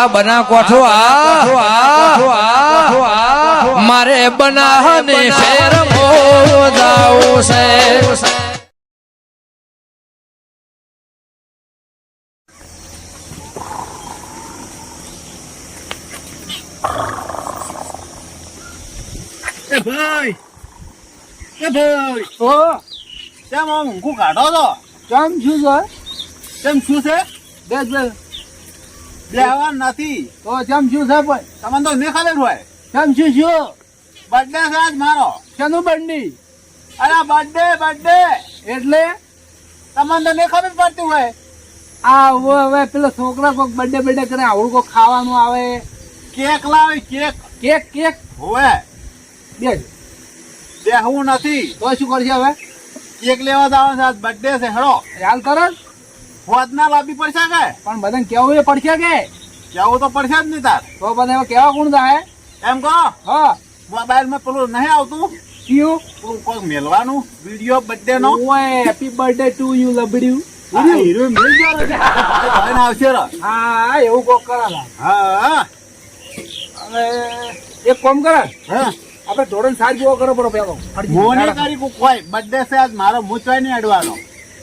આ બના કોઠો આ મારે બનાહને શેર મોદાવું છે. એ ભાઈ એ ભાઈ. ઓ કેમ આમ ઊંઘું કાઢો તો કેમ છું છે કેમ શું છે બે લેવા નથી. તો જેમ શું છે પણ તમને તો નહીં ખબર હોય. જેમ છું શું? બર્થડે છે આજ મારો. શેનું બંડી અરે બર્થડે બર્થડે એટલે? તમને તો નહીં ખબર પડતી હોય. આ હવે હવે પેલો છોકરા કોઈક બર્થડે બર્થડે કરે આવડું કોઈક ખાવાનું આવે. કેક લાવે કેક કેક કેક હોય બે બેહવું નથી. તો શું કરશે હવે? કેક લેવા જવાનું છે આજ બર્થડે છે હેડો. હાલ તરત હોદ ના લાવવી પડશે કે? પણ બધાને કેવું એ પડશે કે? કેવું તો પડશે જ નહીં તાર. તો બધા એવા કેવા કોણ થાય? એમ કહો? હા. મોબાઈલમાં પેલું નહીં આવતું? કયું? પેલું કોઈ મેલવાનું? વીડિયો બર્થડે નો ઓય હેપી બર્થડે ટુ યુ લબડ્યું હા, એવું કોક કરાલા હા એક કોમ કરે. હા? આપણે ધોરણ સાત જેવો કરો પડો પેલો મોને કરી. કુ કોઈ બર્થડે છે આજ મારો હું નહીં અડવાનો.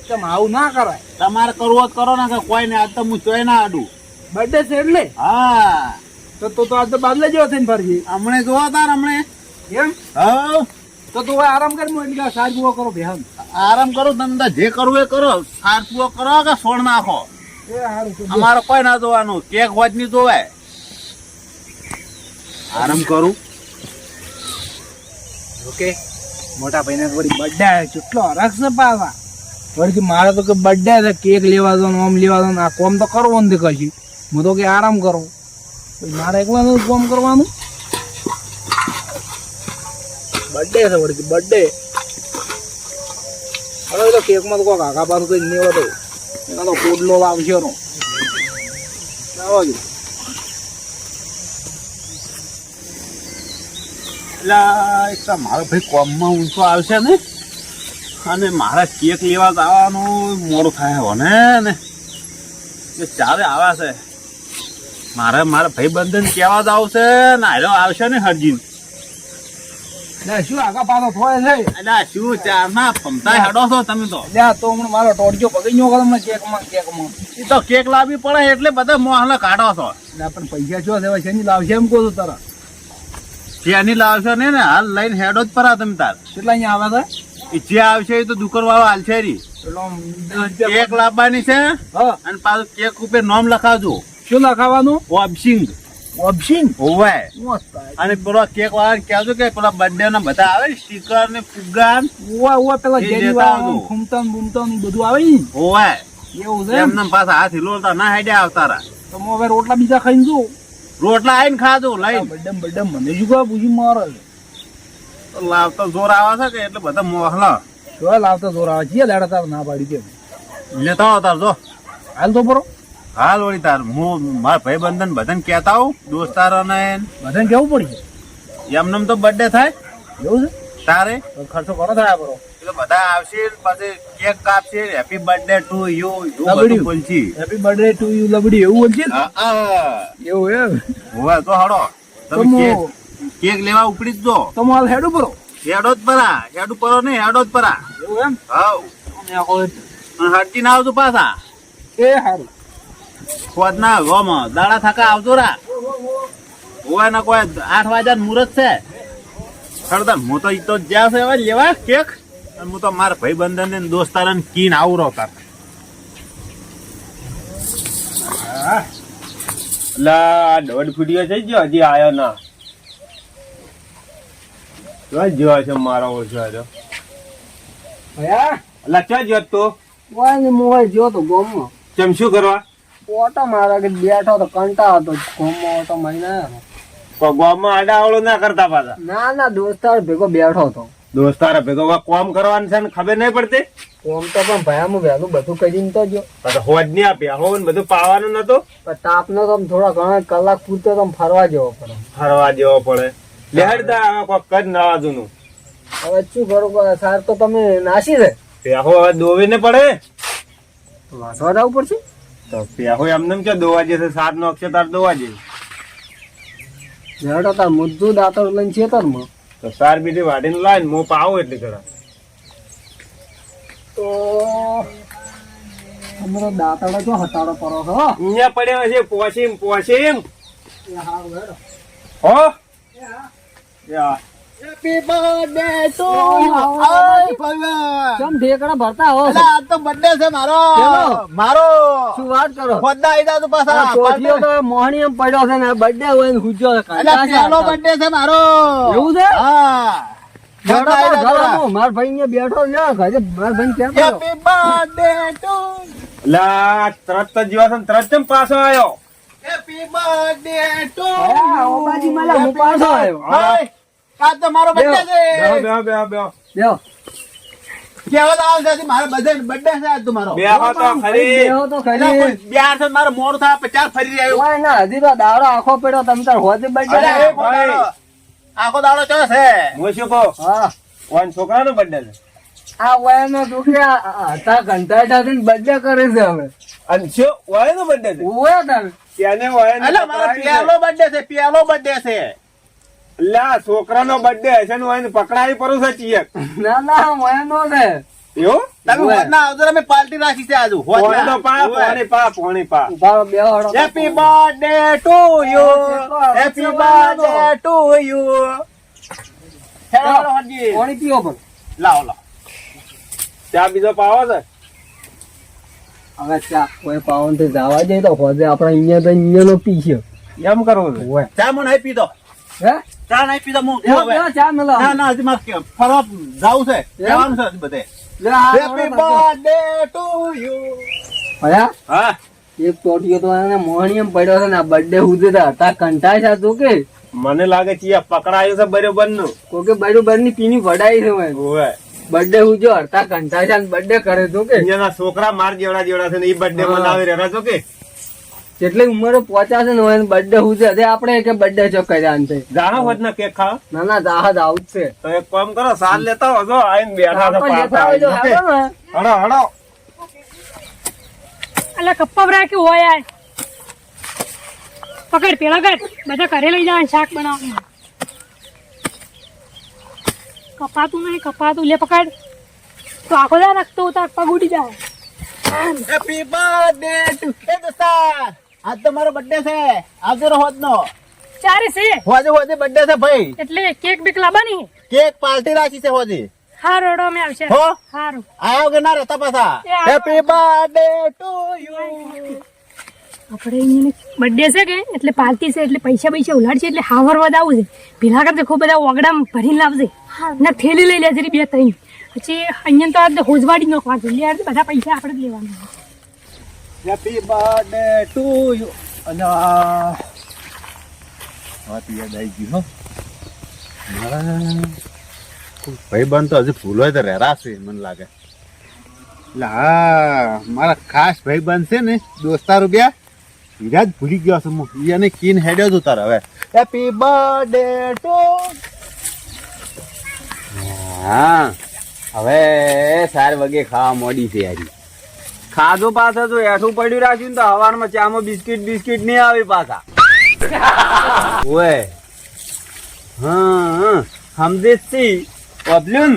કેમ આવું ના કરાય. તમારે કરવો જ કરો ને કે કોઈ ને આજ તો હું ચોય ના આડું. બર્થડે છે એટલે? હા. તો તો તો આજ તો બાદલે જેવો થઈને ફરજી હમણે જોવા તાર હમણે? એમ? હા તો તું આરામ આરામ મો એટલે સાત કરો બેહન. આરામ કરો તમને જે કરવું એ કરો. સારપુઓ કરો કે સોડ નાખો? સારું અમારે કોઈ ના જોવાનું. કેક હોજની જોવાય. આરામ કરું. ઓકે. મોટા ભાઈને વળી બર્થડે કેટલો હરખ છે પાછા. વળી મારે તો કે બર્થડે છે કેક લેવા દો ને આમ લેવા દો ને આ કોમ તો કરવો નથી કશું. હું તો કે આરામ કરો. મારે મારે એકલાનું કોમ કરવાનું? બર્થડે છે વળી બર્થડે હવે તો કેકમાં તો કોઈ કાકા પાછું કઈ નહીં હોતો એના તો પોડલો આવશે નો. એટલે મારો ભાઈ કોમમાં ઊંચો આવશે ને? અને મારે કેક લેવા આવવાનું મોડું થાય હોને ને એ ચારે આવ્યા છે. મારે મારા ભાઈ બંધન કેવા જ આવશે ને હાલો આવશે ને હરજીન. શું આગા પાછો થોય છે? એટલે શું ચાર ના પમતા હેડો છો તમે તો. લે તો હમણાં મારો નો કરો કેકમાં કેકમાં. એ તો કેક લાવવી પડે એટલે બધા મોહલા કાઢો છો. એટલે પણ પૈસા શું છે? શેની લાવશે એમ કહું તારા. જેની લાવશો ને ને? હાલ લઈને હેડો જ પરા તમે તાર. કેટલા અહીંયા આવ્યા એ જે આવશે એ તો દુકાન વાળો હાલશે રી. કેક લાવવાની છે અને પાછું કેક ઉપર નામ લખાવજો. શું લખાવાનું? ઓબસિંગ ઓબસિંગ હોવાય અને પેલો કેક વાળા કહેજો કે પેલા બર્થડે ના બધા આવે સ્ટીકર ને ફુગ્ગા ઓવા ઓવા પેલા એ જેરી લેતા આવજો. ખૂમતા ને બૂમતા ને બધું આવે ને? હોવે. એવું છે એમને પાછા હાથ હિલોતા ના હેડે આવતારા. તો હું હવે રોટલા બીજા ખાઈને જો રોટલા આવીને ખાજો લઈ બડમ બડમ મને શું કહે પૂછી મારે. લાવતો જોર આવે છે કે એટલે બધા મોહલા જો લાવતા જોર આવે. છે લેડા તાર ના પાડી દે. લેતા આવતા જો. હાલ તો બરો હાલ વળી તાર. હું મારા ભાઈ બંધન બધાને કહેતા આવું દોસ્તારો ને બધાને કેવું પડી એમને તો બર્થડે થાય. એવું છે? તારે? ખર્ચો ઘણો થાય બરો એટલે બધા આવશે પછી cake કાપશે happy birthday to you you. બધું બોલશી. હેપી બર્થડે ટુ યુ લબડી એવું હા. એવું એમ? હોવે તો હડો તમે કેક લેવા ઉપડી જ દો. તો માલ હેડું બરો હેડો જ પરા. હેડુ પરો ને હેડો જ પરા. એવું એમ? હાવ. અને આ હટકી ના આવજો પાછા. એ હારું. ખોદ ના ગોમ. દાડા થાકા આવતો રા. હોય ને કોઈ આઠ વાગ્યા મુહૂર્ત છે. સરદાર હું તો ઈ તો જ્યાં છે હવે લેવા કેક. અને હું તો મારા ભાઈ બંધન ને દોસ્તાર ને કીન આવું રહતા એટલે લા દોઢ ફૂટ્યો થઈ ગયો હજી આયો ના. ક્યાં જ્યો છે મારો ઓછો હતો ભયા અલા ક્યાં જ્યો તો? વાય મોબાઈલ જો તો ગોમમાં. કેમ શું કરવા? ઓટો મારા કે બેઠો તો કંટાળો તો ઓટો આવ્યો કોઈ ગામમાં ના કરતા પાછા. ના ના દોસ્તાર ભેગો બેઠો હતો. દોસ્તાર ભેગો કોમ કરવાનું છે ને ખબર નહીં પડતી? કોમ તો પણ ભયા હું વહેલું બધું કરીને તો જો હોજ નહીં આપ્યા હો ને બધું પાવાનું નતું? તાપનો તો થોડા ઘણા કલાક પૂરતો તો ફરવા જવો પડે. ફરવા જવો પડે. લેહડતા હવે કોક કદ નવા જૂનું. હવે શું કરું સાર તો તમે નાસી છે. પેહો હવે દોવીને પડે. વાસવા જવું પડશે? તો પેહો એમને એમ કે દોવા જશે સાત નો અક્ષર તાર દોવા જશે હેડો તાર મુદ્દુ દાંતર લઈને ચેતરમાં તો સાર બીજી વાડીને લાવીને મો પાવો એટલે કરા તો અમારો દાંતડો જો હટાડો પરો હો. અહીંયા પડ્યા છે પોસીમ પોસીમ હો? યા હેપી બર્થડે ટુ કેમ ઢેકડા ભરતા હો? તો બર્થડે છે મારો. મારો. શું વાત કરો? ખોદા આઈ જા પાછા. ચોથીઓ તો મોહણી એમ પડ્યો છે ને બર્થડે હોય ને હુજો એટલે પહેલો બર્થડે છે મારો. એવું છે? હા. માર ભાઈ બેઠો ને ઘરે માર ભાઈ? Happy લા તરત જ જીવા તરત કેમ પાછો આવ્યો Happy birthday to ઓબાજી માલા હું પાછો આવ્યો. હાય, તો મારો birthday છે. બેહો બેહો બેહો બેહો. બેહો. કહેવત આવે છે હજી? મારો birthday birthday છે આજ તો મારો. બેહો તો ખરી. બેહો તો ખરી. અલા, કોઈ બ્યાર છે મારો મોડું થાય પચાસ ફરી રહ્યો ઓય ના, ને. બર્થડે છે. આ વયનો નો આ- આ હતા birthday કરે છે હવે. અને શું? વાયનો બર્થડે છે? ઓય તાર. તેને છે. બર્થડે છે પહેલો birthday છે. લા છોકરાનો બર્થડે હશે ને હોય પકડાવી પડું છે ચિયક. ના ના વયનો છે એવું? તમે ઓવે. હોદના આવજો અમે પાર્ટી રાખી છે આજુ. પોણી તો પા પોણી પા પોણી પા. ઊભા રહો, બેહો happy birthday to you happy birthday to you hello Harji. પાણી પીવો પણ. લાવો લાવો. ચા બીજો પાવો છે? હવે ચા કોઈ પાવનથી જવા જઈએ તો હોજે આપણે અહીંયા તો અહીંયા નો પીશે એમ કરવું છે. ચા મને પીધો હે? ચા નહીં પીધો હું ચા મેલો. ના ના હજી મારે ફરવા જાવું છે? જવાનું છે બધે. હેપી બર્થડે ટુ યુ ભયા, હા. એક તો એને મોહણી એમ પડ્યો છે ને આ બર્થડે સુધી તો હતા કંટાળ છે તું કે? મને લાગે છે પકડાયો છે બરોબરનું કોકે બરોબરની પીની વડાઈ છે ઓવે બર્થડે હુજો હરતા કંટાળ છે બર્થડે કરે તો કે? છોકરા માર જેવડા જેવડા છે ને એ બર્થડે હા. મનાવી રહ્યા છો કે? જેટલી ઉંમર પહોંચાશે ને હોય બર્થડે હું છે આપણે કે બર્થડે ચો કર્યા છે. જાણો હોત ને કેક ખાવ. ના ના જાહદ આવું જ છે. તો એક કામ કરો સાલ લેતા હોજો આઈને બેઠા તો. હળો હળો અલા કપ્પા ભરા કે હોય યાર? પકડ પેલા કર. બધા ઘરે લઈ જવાનું શાક બનાવવાનું. કપાતું નહીં કપાતું. લે પકડ. તો આખો દા રખતો ઉતાર પગ ઉડી જાય. Happy birthday to દોસ્તાર આજ તો મારો બર્થડે છે. આવજો રહો નો ચારે છે. હોજે હોજે બર્થડે છે ભાઈ. એટલે કેક બીક લાવવાની? કેક પાર્ટી રાખી છે હોજે. હારો રોડો મે આવશે. હો? હારો. આયો કે ના રહેતા પાછા. હેપી બર્થડે ટુ યુ આપણે એને બર્થડે છે કે? એટલે પાર્ટી છે એટલે પૈસા પૈસા ઉલાડશે એટલે હાવર વધાવું છે. પેલા કરતા ખૂબ બધા ઓગડામ ભરીને લાવશે ના થેલી લઈ લે જરી બે ત્રણ. પછી અહીંયા તો આ હોજવાડી નોખવા છે. લે બધા પૈસા આપણે જ લેવાના હેપી બર્થડે ટુ યુ અને વાત યાદ આવી ગઈ, હો. ભાઈ બંધ તો હજી ભૂલો તો રહેરાશે મને લાગે. એટલે હા, મારા ખાસ ભાઈ બંધ છે ને, દોસ્તાર રૂપિયા, હીરા જ ભૂલી ગયો છું હું. એને કીન હેડ્યો છું તાર હવે. હેપી બર્થડે ટુ હા, હવે સાર વગે ખાવા મોડી છે યારી ખાધું પાછા જો એઠું પડ્યું રાખ્યું તો હવારમાં ચામાં બિસ્કિટ બિસ્કિટ નહીં આવે પાછા. ઓય. હા સમજે છી પબલ્યુન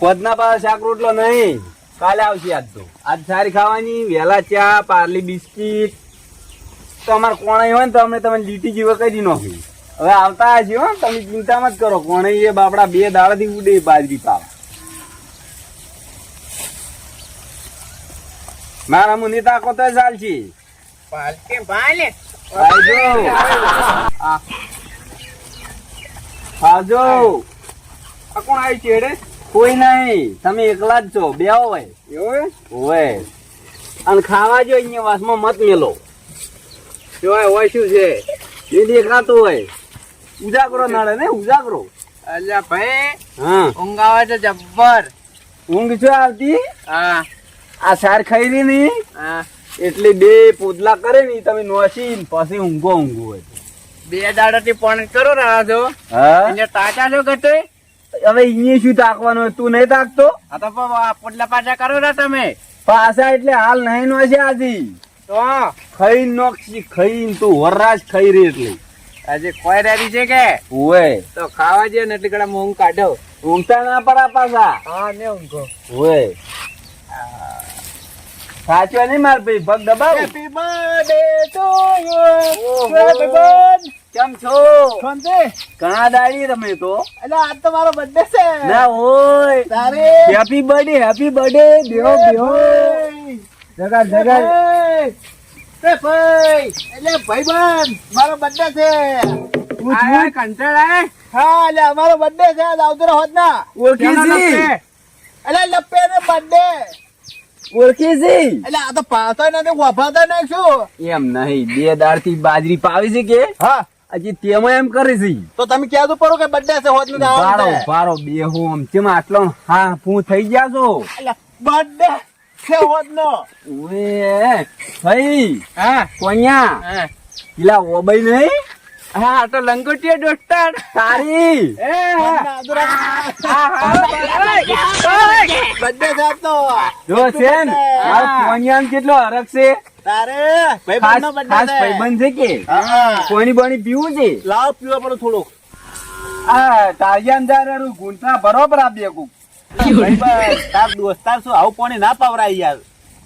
પદના પાસે શાક રોટલો નહીં. કાલે આવશે આજ તો. આજ સારી ખાવાની. વહેલા ચા, પાર્લી બિસ્કિટ. તો અમારે કોણાઈ હોય ને તો અમે તમને લીટી જીવો કરી નાખી. હવે આવતા હશે હો તમે ચિંતા મત કરો. કોણે એ બાપડા બે દાડાથી ઉડે બાજરી પાવા. મારા મુનિ તાકો તો ચાલશે? પાલે આજો આજો આ. કોણ આવી છે કોઈ નહીં. તમે એકલા જ છો. બે હોય. એવું હોય. અને ખાવા જો અહીંયા વાસમાં મત મેલો. જોય હોય શું છે? એ દેખાતું હોય. ઉજાગરો નડે ને ઉજાગરો. અલ્યા ભાઈ હા. ઊંઘ આવે છે જબ્બર. ઊંઘ છો આવતી? હા. આ સાર ખાઈ રહી ની? હા. એટલે બે પોદલા કરે ને તમે નોસી પછી ઊંઘો ઊંઘો હોય બે દાડા થી પણ કરો રહ્યા છો હા? એટલે તાચા છો ઘટે હવે અહીંયા શું તાકવાનું તું નહીં તાકતો? આ તો પ- પાછા કરો રહ્યા તમે. પાછા એટલે હાલ નહીં નોસી આજી. તો? ખાઈ નોક્ષી ખાઈ તું વરરાજ ખાઈ રહી એટલે. આજે કોઈ રેડી છે કે? ઓય તો ખાવા જઈએ ને એટલે કડા હું કાઢો. ઊંઘતા ના પડા પાછા. હા ને ઊંઘો. ઓય સાચો નહીં માર ભાઈ પગ દબાવ. હેપી બર્થડે ટુ ઓહો. કેમ છો? શાંતિ. ઘણા દાડી તમે તો. એટલે આજ તો મારો બર્થડે છે. ના ઓય તારે. હેપી બર્થડે હેપી બર્થડે દેવો દેવો જગા જગા તે ભાઈ એટલે ભાઈબંધ મારો બર્થડે છે. આય કંટાળ આય હા એટલે અમારો બર્થડે છે. આજ આવતો હોત ના. ઓળખી છી એટલે લપ્પે ને બર્થડે ઓળખી છી? એટલે આ તો પાતા નથી વફાતા નહીં શું? એમ નહીં બે દાળથી બાજરી પાવી છે કે? હા. હજી તેમાં એમ કરી છે. તો તમે ક્યાં પડો કે બડે છે હોત ભારો. ભારો બેહો આમ ચેમ આટલો હા હું થઈ ગયા છો? બર્થડે છે હોત નો. ઓએ ભાઈ હા. કોણ્યા? હા. પેલા ઓબઈ નહીં? હા તો લંગોટિયા દોસ્તાર તારી. એ બર્થડે આજ તો જો સેન ને મારો કેટલો હરક છે? તારે ભાઈબંધનો ખાસ છે. ભાઈબંધ છે કે? હા. કોની બની પીવું છે? લાવ પીવા પડો થોડો આ તારિયાન દારૂ ગુંટા બરોબર આપી કુ તાર દોસ્તાર શું આવું પાણી ના પાવરાય યાર.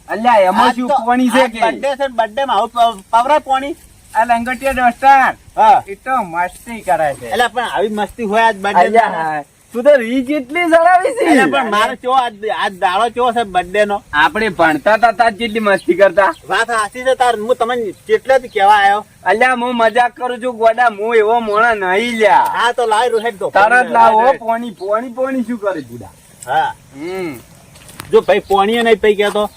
અલ્યા એમાં શું કોણી છે કે? બર્થડે છે બર્થડે માં આવું પવરાય પાણી? આ લંગોટિયા દોસ્તાર હા. એ તો મસ્તી કરે છે. એટલે પણ આવી મસ્તી હોય આજ બર્થડે તું તો રી કેટલી સડાવી છે. પણ મારે ચો આજ આજ દાડો ચો છે બર્થડે નો? આપણે ભણતા હતા તાર જેટલી મસ્તી કરતા. વાત હાસી છે તાર. હું તમને કેટલેથી કેવા આવ્યો અલ્યા હું મજાક કરું છું ગોડા હું એવો મોણા નહીં લ્યા. હા તો લાવી રોહેટ તો. તરત લાવો પોણી પોણી પોણી શું કરે બુડા હા. હમ. જો ભાઈ પોણીએ નહીં પૈ કહેતો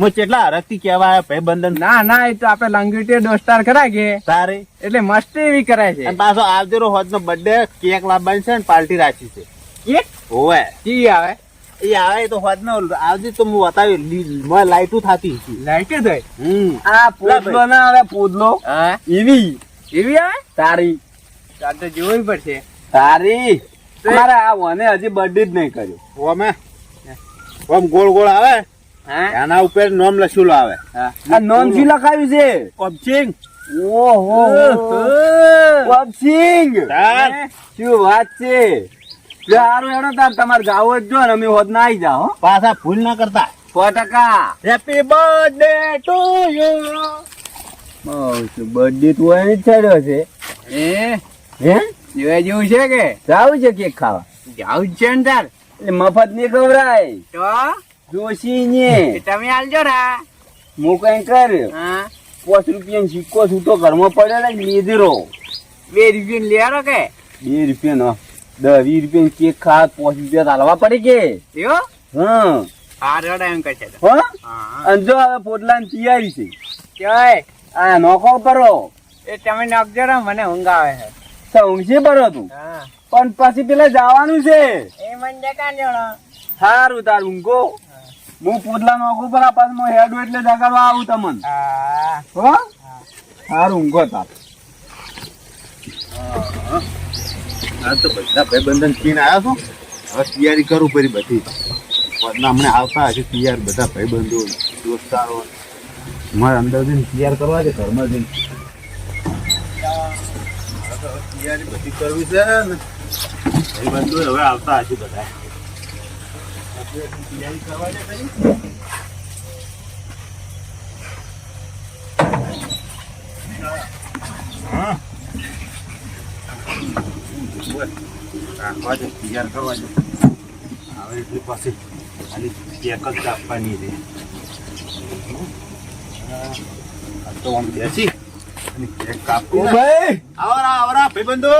કેટલા હરખથી કહેવા ભાઈ બંધન ના ના એ તો આપણે લંગીટી દોસ્તાર કરાય કે. તારે? એટલે મસ્તી એવી કરાય છે. અને પાછો આવજો હોત નો બર્થડે કેક લાવવાની છે ને પાર્ટી રાખી છે. કેક? હોવે. કી આવે? એ આવે તો હોત નો આવજે તો હું બતાવી લી- લાઈટું થતી લાઈટ થઈ હમ. આ પોદલો ના આવે પોદલો? હા? એવી? એવી આવે? તારી. તાર તો જોવી પડશે. તારી. મારા આ મને હજી બર્થડે જ નહીં કર્યો. ઓમે ઓમ ગોળ ગોળ આવે. હા? એના ઉપર નામ લખ્યું આવે. આ નોમ શું લખાયું છે? કોપચિંગ ઓહો વબસિંગ તાર. શું વાત છે? હારું હેડો તાર તમારે જાવ જ જો ને અમે હોદ ના આવી જાઓ પાછા ભૂલ ના કરતા. સો ટકા. Happy birthday to you birthday તું અહીં જ ચડ્યો છે. એ હે? જોવા જેવું છે કે? જાવું છે કેક ખાવા? જાવું છે ને તાર. એટલે મફત નહીં ખવડાય. તો? જોશી ને તમે આલજો ને હું કઈ પાંચ રૂપિયા સિક્કો છૂટો ઘરમાં પડ્યો ને લીધરો બે રૂપિયા લેવાનો કે. બે રૂપિયા નો દસ વીસ રૂપિયા કેક ખા પાંચ રૂપિયા હાલવા પડે કે? એવો? હા. હા એમ કહે છે. હા? અને જો હવે પોટલાની તૈયારી છે. ક્યાંય આ નોખો પરો એ તમે નાખજો ને મને ઊંઘ આવે છે. તો ઊંઘશે પરો તું. પણ પછી પેલા જવાનું છે. એ મને ને. સારું તાર ઊંઘો હું. પોટલા નોખું પર પાછું હેડ એટલે જગાડવા આવું તમને. હો. સારું ઊંઘો તાર. હા તો બધા ભાઈબંધન થઈને આવ્યા છો? હવે તૈયારી કરું પરી બધી. વરના હમણાં આવતા હશે તૈયાર બધા ભાઈબંધો દોસ્તારો. મારે અંદર જઈને તૈયાર કરવા છે ઘરમાં જઈને. તૈયારી બધી કરવી છે ને. ભાઈબંધો હવે આવતા હશે બધા તૈયારી કરવા છે ખરી? હા રાખવા તૈયાર કરવા છે હવે એટલી પાસે ખાલી કેક જ કાપવાની છે તો આમ બેસી અને કેક કાપી ભાઈ આવરા આવરા ભાઈબંધો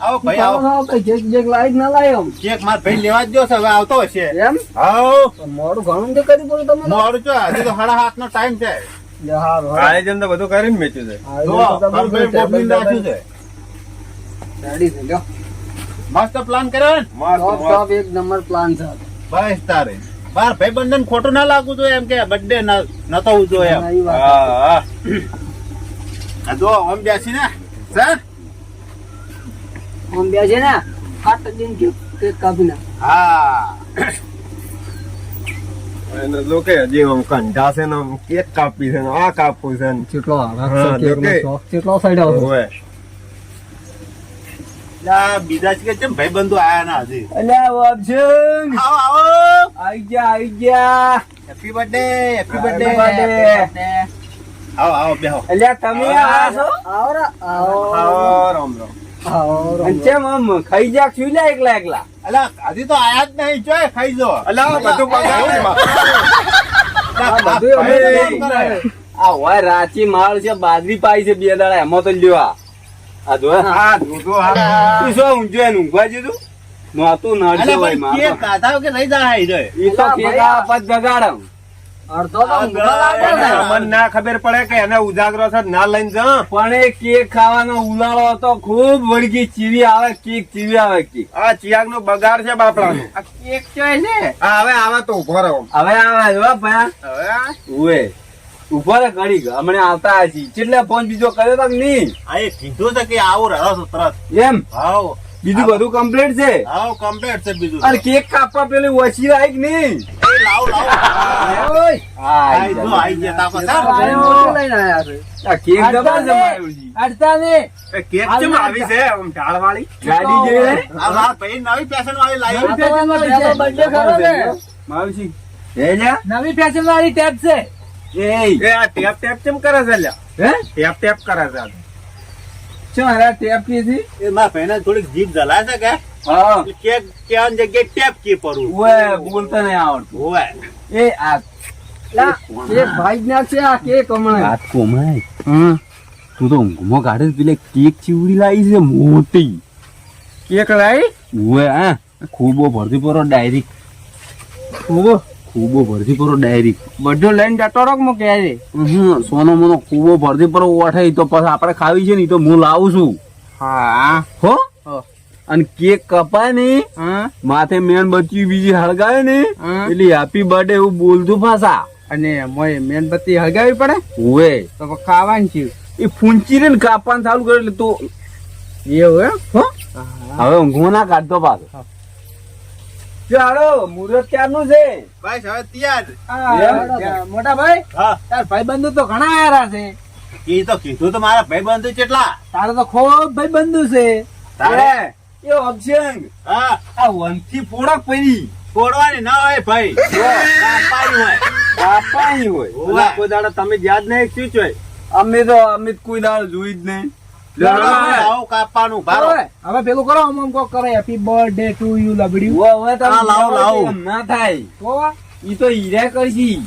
આવો ભાઈ આવો. કેક જેક લાઈટ ના લાયો. કેક માર ભાઈ લેવા જ છે હવે આવતો હશે. એમ? હાઉ મોડું ઘણું તો કરી પડ્યું તમે મોડું છો હજી તો સાડા હાથ નો ટાઈમ છે આયોજન તો બધું કરીને મેચ્યું છે. ભાઈ મસ્ત પ્લાન કર્યો ને? એક નંબર પ્લાન છે. બસ તારે. બાર ભાઈબંધન ખોટું ના લાગવું જોઈએ એમ કે બર્થડે ન થવું જોઈએ એમ. હા હા. જો આમ બેસી ને સર? આમ છે ને કાટ દિન કેક કેક હા. એને તો હજી આમ કંઢા છે ને કેક કાપી છે ને આ કાપવું છે ને. કેટલો હરખ હા, છે કેકનો તો કે- શોખ કેટલો સાઈડ આવતો હોવે. બીજા છે કે કેમ ભાઈબંધો આયા ના હજી. અલ્યા અર્જુન આવો આવો. આવી ગયા આવી ગયા. હેપી બર્થડે હેપી આવો આવો બેહો. અલ્યા તમે આયા છો? આવો, રામ રામ અને ચેમ આમ ખાઈ જા છું લ્યા એકલા એકલા. અલા હજી તો આયા જ નહીં ચોય ખાઈ જો. અલા બધું બગાડ્યું એમાં. આ બધું અમે ભાઈ, તો નહીં. આ હોય રાચી માળ છે બાજરી પાઈ છે બે દાડા એમાં તો લ્યો આ. આ જો હા દૂધો હા. તું શું ઊંઘ્યો એને ઊંઘવા દીધું? નહોતું નડજો માર કાઢાવ કે નહીં જાય ઈ તો કેકા પદ ના ખબર પડે કે એને ઉજાગરો છે ના લઈને જા પણ એ કેક ખાવાનો ઉલાળો હતો ખૂબ વળગી ચીવી આવે કેક ચીવી આવે કેક. આ ચિયાગ નો બગાડ છે બાપડાનું. આ કેક છે હવે આવે તો ઊભો રહો. હવે આવે જો ભયા હવે ઉવે. ઊભો રે ઘડી હમણે આવતા હજી કેટલે ફોન બીજો કર્યો તક નહીં? આ એ કીધું છે કે આવું રહ્યો છો તરત. એમ? હાવ બીજું બધું કમ્પ્લીટ છે? હા કમ્પ્લીટ છે બીજું. અને કેક કાપવા પેલી ઓછી આવી નહીં? લાવ લાવ. આઈ આઈ જો આઈ ગયા તાકો આ લઈને આયા છે. આ કેક અડધા દબાણ ને, જમાડ્યું ને. કેક કેમ આવી છે? આમ ઢાળ વાળી ગાડી જે આ મારા ભાઈ નવી ફેશન વાળી લાવી નવી ફેશન વાળી છે. ખરો ને? માવજી હે લ્યા? નવી ફેશન વાળી ટેપ છે. એ આ ટેપ ટેપ કેમ કરે છે લ્યા? હે? ટેપ ટેપ કરે છે શું હારા ટેપ કી? એ થોડીક જીભ જલાય છે કે? હા. કેવાની જગ્યાએ ટેપ કી પડું ઓય બોલતા નહીં આવડતું. એ આ એ ભાઈ ના છે આ કે હમણાં. હાથ કોમાય. હમ. તું તો ઊંઘમાં કાઢે પેલે કેક ચીવડી લાવી છે મોટી. કેક લાવી? ઓય હા. ખૂબો ભરતી પરો ડાયરેક્ટ. ખૂબ? ખૂબો ભરતી પરો ડાયરી બધું લઈને જતો રહો મો કે સોનો મોનો ખૂબો ભરતી પરો ઓઠાઈ તો પછી આપણે ખાવી છે ને તો હું લાવું છું. હા. હો? હો. અને કેક કપાય ને હા. માથે મેન બચ્ચી બીજી હળગાવે ને હા. એટલે હેપી બર્થડે એવું બોલતું પાછા. અને મોય મેણબત્તી હળગાવી પડે? ઓએ તો ખાવાની છે. એ ફૂંચી ને કાપવાનું ચાલુ કરે એટલે તો એવું એમ? હવે ઊંઘો ના કાઢતો પાછો. ચાલો મુહૂર્ત ક્યારનું છે? ભાઈ હવે તૈયાર. મોટા ભાઈ તાર ભાઈ તો ઘણા આયા છે. એ તો કીધું તો મારા ભાઈ કેટલા? તારે તો ખૂબ ભાઈ છે. તારે? એ અભિષેક. હા. આ વનથી ફોડક પડી. ફોડવાની ના હોય ભાઈ. કાપવાની હોય. કાપાઈ હોય. કોઈ દાડો તમે યાદ નહીં શું છે? અમે તો અમે કોઈ દાડો જોઈ જ નહીં. કાપવાનું ભારો. હવે પેલું કરો આમ આમ કોક કરે હેપી બર્થડે ટુ યુ લબડ્યું. હવે તમે લાવો, લાવો. ના થાય. તો ઈ તો હીરા કરશી.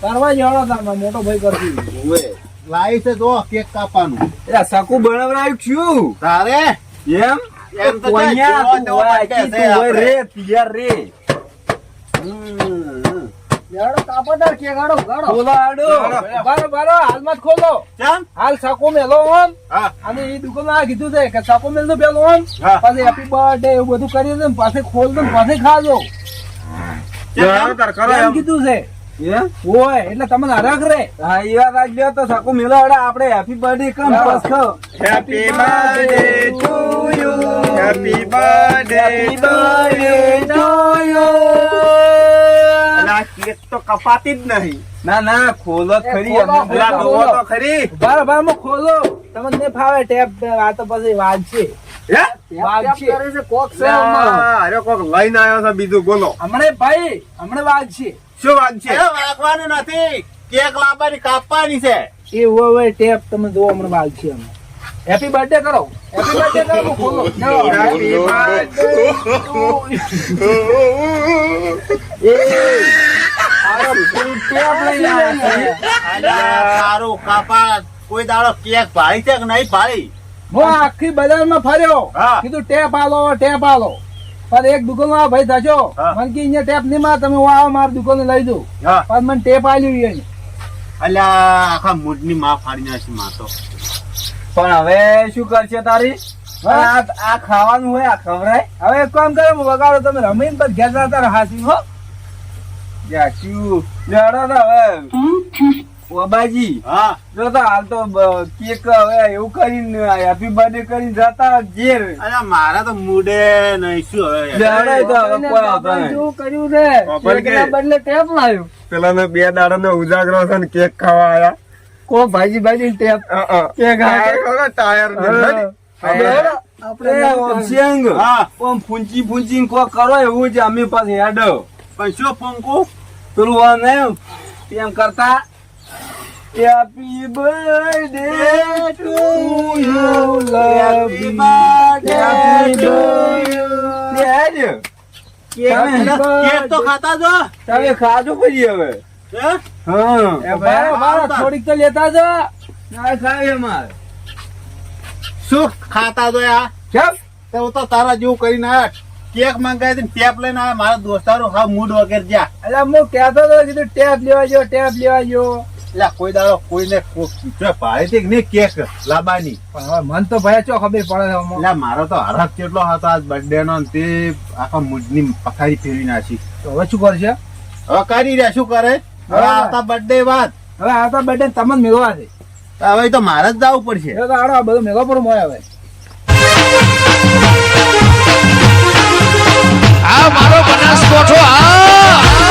કરવા જેવડો તાર મોટો ભાઈ કરતી હવે લાવી છે જો કેક કાપવાનું. એટલે સકુ બનાવરાયું છું. તારે? એમ? એમ તો કોન્યા તું હોય, તું રે પિયર રે. જેવડો એટલે તમને હરખ રે. હા એ વાત આજ તો સકુ મેલો આપડે આપણે happy birthday come happy Happy birthday to you. Happy તો કપાતી જ નહીં. ના ના ખોલો ખરી તો ખરી. બાર બારમાં ખોલો. તમને ફાવે ટેપ આ તો પછી વાજ છે. હે? વાગ છે. કોક છે અલા, અરે કોક લઈને આવ્યો બીજું બોલો. હમણે ભાઈ હમણે વાગ શું વાત છે? એ નથી. કેક લાવવાની કાપવાની છે. એ હોય હોય ટેપ તમે જોવો હમણાં વાગ છે અમે હેપી બર્થડે કરો. હેપી બર્થડે કરો ખોલો જાઓ. Happy એ કાપા કોઈ દાડો કેક ભાળી છે કે નહીં ભાળી હું આખી બજારમાં ફર્યો. કીધું ટેપ આલો ટેપ આલો. પણ એક દુકાન ભાઈ થશો મને કે અહીંયા ટેપ નહીં માર તમે આવો મારી દુકાને લઈ દઉં હા. પણ મને ટેપ આલ્યું એને. અલ્યા આખા મૂડની માં ફાડી નાખી માં તો પણ હવે શું કરશે તારી? આ આ ખાવાનું હોય આ ખવરાય? હવે એક કામ કરો વગાડો તમે રમીને પછી ઘેર જતા હાસી હો. જાચ્યું લેડો તો હવે. બાબાજી હા. જો તો હાલ તો કેક હવે એવું કરીને હેપી બર્થડે કરીને જતા ઘેર. અરે મારા તો મૂડે નહીં. શું હવે? જણાય તો હવે કોઈ વાંધો શું કર્યું રે. કેકના બદલે ટેપ લાવ્યો. પેલા બે દાડા નો ઉજાગરો છે ને કેક ખાવા આયા. કો ભાજી ભાજી ટેપ. કેક ટાયર આપડે ટાયર હા. આપણે ઓમ ફૂંચી ફૂંચી કોક કરો એવું જ અમે પાસે હેડો. પણ શું પંકુ પેલું ને એમ કરતા happy birthday to you Happy birthday cake તો ખાતા જો તમે ખાજો પછી હવે. હે? થોડીક તો લેતા જો ના ખાય અમારે. શું ખાતા જો આ કેમ? તો તો તારા જેવું કરી આયા. કેક મંગાવી હતી ટેપ લઈને આવ્યા. મારા દોસ્તારો હા મૂડ વગેરે જ્યાં એટલે હું કહેતો હતો કીધું ટેપ લેવા જો ટેપ લેવા જો. એટલે કોઈ દાડો કોઈને ભાડે થી નહીં કેક? લાબાની. પણ હવે મન તો ભાઈ ચો ખબર પડે એટલે મારો તો હરખ કેટલો હતો આજ બર્થડે નો તે આખા મૂડની પથારી ફેરવી નાખી. તો હવે શું કરશે? હવે કરી રહ્યા શું કરે? હવે આવતા બર્થડે વાત. હવે આવતા બેટે તમને મેળવા છે હવે તો મારે જ જવું પડશે. આ બધો મેળવા પર મોય હવે. આ મારો બનાસકોઠો આ